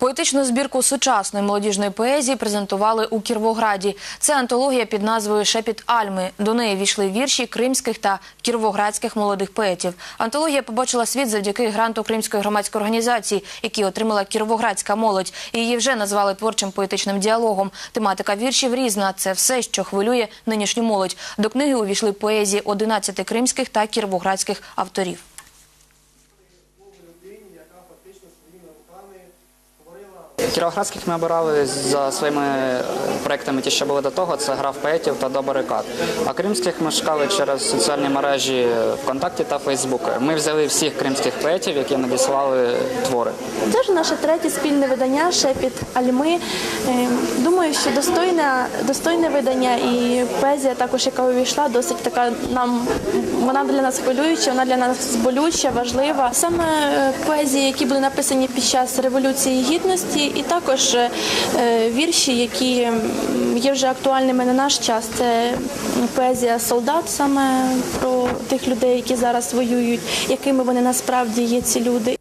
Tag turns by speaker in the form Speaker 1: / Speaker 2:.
Speaker 1: Поетичну збірку сучасної молодіжної поезії презентували у Кіровограді. Це антологія під назвою Шепіт Альми. До неї війшли вірші кримських та кіровоградських молодих поетів. Антологія побачила світ завдяки гранту Кримської громадської організації, який отримала кіровоградська молодь. Її вже назвали творчим поетичним діалогом. Тематика віршів різна. Це все, що хвилює нинішню молодь. До книги увійшли поезії 11 кримських та кіровоградських авторів.
Speaker 2: Кіровоградських ми обирали за своїми е, проектами, ті, що були до того, це гра в поетів та до барикад. А кримських ми шукали через соціальні мережі ВКонтакті та Фейсбук. Ми взяли всіх кримських поетів, які надіслали твори.
Speaker 3: Це ж наше третє спільне видання Шепіт Альми. Е, Думаю, що достойне, достойне видання і поезія, також яка увійшла, досить така нам вона для нас хвилююча, вона для нас болюча, важлива. Саме е, поезії, які були написані під час революції гідності, і також е, вірші, які є вже актуальними на наш час. Це поезія солдат, саме про тих людей, які зараз воюють, якими вони насправді є ці люди.